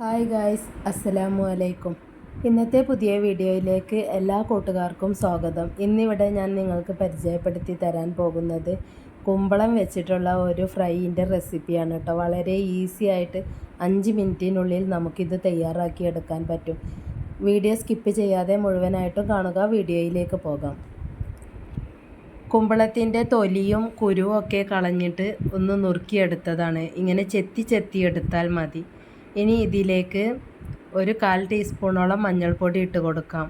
Hi guys അസ്സലാമു അലൈക്കും. ഇന്നത്തെ പുതിയ വീഡിയോയിലേക്ക് എല്ലാ കൂട്ടുകാർക്കും സ്വാഗതം. ഇന്നിവിടെ ഞാൻ നിങ്ങൾക്ക് പരിചയപ്പെടുത്തി തരാൻ പോകുന്നത് കുമ്പളം വെച്ചിട്ടുള്ള ഒരു ഫ്രൈയിന്റെ റെസിപ്പിയാണ് കേട്ടോ. വളരെ ഈസി ആയിട്ട് അഞ്ച് മിനിറ്റിനുള്ളിൽ നമുക്കിത് തയ്യാറാക്കിയെടുക്കാൻ പറ്റും. വീഡിയോ സ്കിപ്പ് ചെയ്യാതെ മുഴുവനായിട്ടും കാണുക. വീഡിയോയിലേക്ക് പോകാം. കുമ്പളത്തിന്റെ തൊലിയും കുരുവും ഒക്കെ കളഞ്ഞിട്ട് ഒന്ന് നുറുക്കിയെടുത്തതാണ്. ഇങ്ങനെ ചെത്തി ചെത്തിയെടുത്താൽ മതി. ഇനി ഇതിലേക്ക് ഒരു കാൽ ടീസ്പൂണോളം മഞ്ഞൾപ്പൊടി ഇട്ട് കൊടുക്കാം.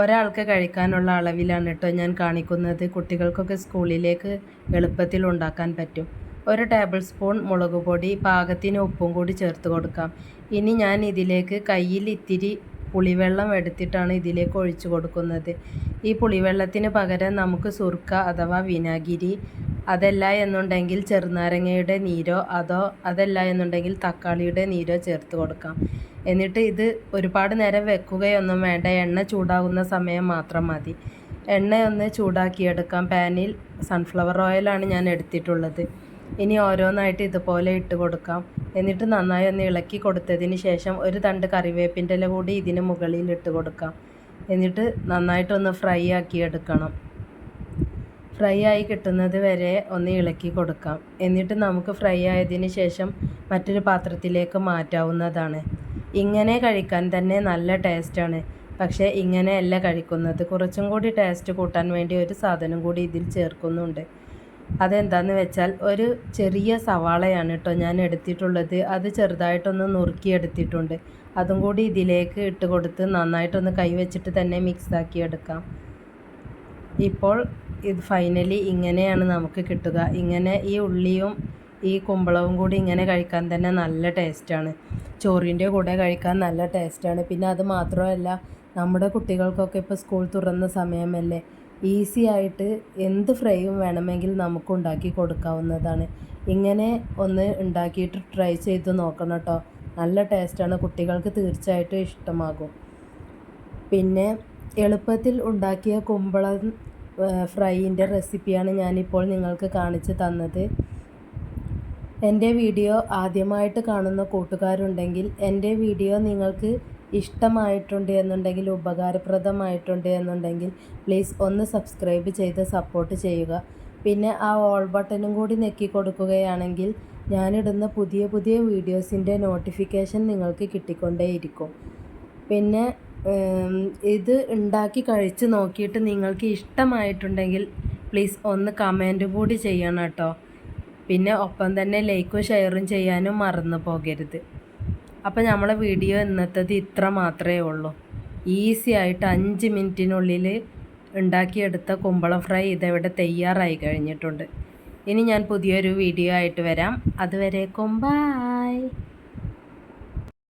ഒരാൾക്ക് കഴിക്കാനുള്ള അളവിലാണ് കേട്ടോ ഞാൻ കാണിക്കുന്നത്. കുട്ടികൾക്കൊക്കെ സ്കൂളിലേക്ക് എളുപ്പത്തിൽ ഉണ്ടാക്കാൻ പറ്റും. ഒരു ടേബിൾ സ്പൂൺ മുളക് പൊടി പാകത്തിന് ഉപ്പും കൂടി ചേർത്ത് കൊടുക്കാം. ഇനി ഞാൻ ഇതിലേക്ക് കയ്യിൽ ഇത്തിരി പുളിവെള്ളം എടുത്തിട്ടാണ് ഇതിലേക്ക് ഒഴിച്ചു കൊടുക്കുന്നത്. ഈ പുളിവെള്ളത്തിന് പകരം നമുക്ക് സുർക്ക അഥവാ വിനാഗിരി അതല്ല എന്നുണ്ടെങ്കിൽ ചെറുനാരങ്ങയുടെ നീരോ അതോ അതല്ല എന്നുണ്ടെങ്കിൽ തക്കാളിയുടെ നീരോ ചേർത്ത് കൊടുക്കാം. എന്നിട്ട് ഇത് ഒരുപാട് നേരം വെക്കുകയൊന്നും വേണ്ട. എണ്ണ ചൂടാകുന്ന സമയം മാത്രം മതി. എണ്ണ ഒന്ന് ചൂടാക്കിയെടുക്കാം. പാനിൽ സൺഫ്ലവർ ഓയിലാണ് ഞാൻ എടുത്തിട്ടുള്ളത്. ഇനി ഓരോന്നായിട്ട് ഇതുപോലെ ഇട്ട് കൊടുക്കാം. എന്നിട്ട് നന്നായി ഒന്ന് ഇളക്കി കൊടുത്തതിന് ശേഷം ഒരു തണ്ട് കറിവേപ്പിന്റെ ഇല കൂടി ഇതിന് മുകളിൽ ഇട്ട് കൊടുക്കാം. എന്നിട്ട് നന്നായിട്ടൊന്ന് ഫ്രൈ ആക്കി എടുക്കണം. ഫ്രൈ ആയി കിട്ടുന്നത് വരെ ഒന്ന് ഇളക്കി കൊടുക്കാം. എന്നിട്ട് നമുക്ക് ഫ്രൈ ആയതിന് ശേഷം മറ്റൊരു പാത്രത്തിലേക്ക് മാറ്റാവുന്നതാണ്. ഇങ്ങനെ കഴിക്കാൻ തന്നെ നല്ല ടേസ്റ്റാണ് പക്ഷേ ഇങ്ങനെയല്ല കഴിക്കുന്നത്. കുറച്ചും കൂടി ടേസ്റ്റ് കൂട്ടാൻ വേണ്ടി ഒരു സാധനം കൂടി ഇതിൽ ചേർക്കുന്നുണ്ട്. അതെന്താണെന്ന് വെച്ചാൽ ഒരു ചെറിയ സവാളയാണ് കേട്ടോ ഞാൻ എടുത്തിട്ടുള്ളത്. അത് ചെറുതായിട്ടൊന്ന് നുറുക്കി എടുത്തിട്ടുണ്ട് അതും കൂടി ഇതിലേക്ക് ഇട്ട് കൊടുത്ത് നന്നായിട്ടൊന്ന് കൈവച്ചിട്ട് തന്നെ മിക്സാക്കി എടുക്കാം. ഇപ്പോൾ ഇത് ഫൈനലി ഇങ്ങനെയാണ് നമുക്ക് കിട്ടുക. ഇങ്ങനെ ഈ ഉള്ളിയും ഈ കുമ്പളവും കൂടി ഇങ്ങനെ കഴിക്കാൻ തന്നെ നല്ല ടേസ്റ്റാണ് ചോറിന്റെ കൂടെ കഴിക്കാൻ നല്ല ടേസ്റ്റാണ് പിന്നെ അത് മാത്രമല്ല നമ്മുടെ കുട്ടികൾക്കൊക്കെ ഇപ്പോൾ സ്കൂൾ തുറന്ന സമയമല്ലേ? ഈസി ആയിട്ട് എന്ത് ഫ്രൈയും വേണമെങ്കിൽ നമുക്ക് ഉണ്ടാക്കി കൊടുക്കാവുന്നതാണ്. ഇങ്ങനെ ഒന്ന് ഉണ്ടാക്കിയിട്ട് ട്രൈ ചെയ്ത് നോക്കണം കേട്ടോ നല്ല ടേസ്റ്റാണ് കുട്ടികൾക്ക് തീർച്ചയായിട്ടും ഇഷ്ടമാകും. പിന്നെ എളുപ്പത്തിൽ ഉണ്ടാക്കിയ കുമ്പളം ഫ്രൈയിന്റെ റെസിപ്പിയാണ് ഞാനിപ്പോൾ നിങ്ങൾക്ക് കാണിച്ച് തന്നത്. എന്റെ വീഡിയോ ആദ്യമായിട്ട് കാണുന്ന കൂട്ടുകാരുണ്ടെങ്കിൽ എന്റെ വീഡിയോ നിങ്ങൾക്ക് ഇഷ്ടമായിട്ടുണ്ട് എന്നുണ്ടെങ്കിൽ ഉപകാരപ്രദമായിട്ടുണ്ട് എന്നുണ്ടെങ്കിൽ പ്ലീസ് ഒന്ന് സബ്സ്ക്രൈബ് ചെയ്ത് സപ്പോർട്ട് ചെയ്യുക. പിന്നെ ആ ഓൾ ബട്ടണും കൂടി നെക്കി കൊടുക്കുകയാണെങ്കിൽ ഞാനിടുന്ന പുതിയ പുതിയ വീഡിയോസിന്റെ നോട്ടിഫിക്കേഷൻ നിങ്ങൾക്ക് കിട്ടിക്കൊണ്ടേയിരിക്കും. പിന്നെ ഇത് ഉണ്ടാക്കി കഴിച്ച് നോക്കിയിട്ട് നിങ്ങൾക്ക് ഇഷ്ടമായിട്ടുണ്ടെങ്കിൽ പ്ലീസ് ഒന്ന് കമന്റ് കൂടി ചെയ്യണം കേട്ടോ. പിന്നെ ഒപ്പം തന്നെ ലൈക്കും ഷെയറും ചെയ്യാനും മറന്നു പോകരുത്. അപ്പോൾ നമ്മളെ വീഡിയോ ഇന്നത്തത് ഇത്ര മാത്രമേ ഉള്ളൂ. ഈസി ആയിട്ട് അഞ്ച് മിനിറ്റിനുള്ളിൽ ഉണ്ടാക്കിയെടുത്ത കുമ്പളം ഫ്രൈ ഇതെവിടെ തയ്യാറായി കഴിഞ്ഞിട്ടുണ്ട്. ഇനി ഞാൻ പുതിയൊരു വീഡിയോ ആയിട്ട് വരാം. അതുവരെ കൊമ്പായ്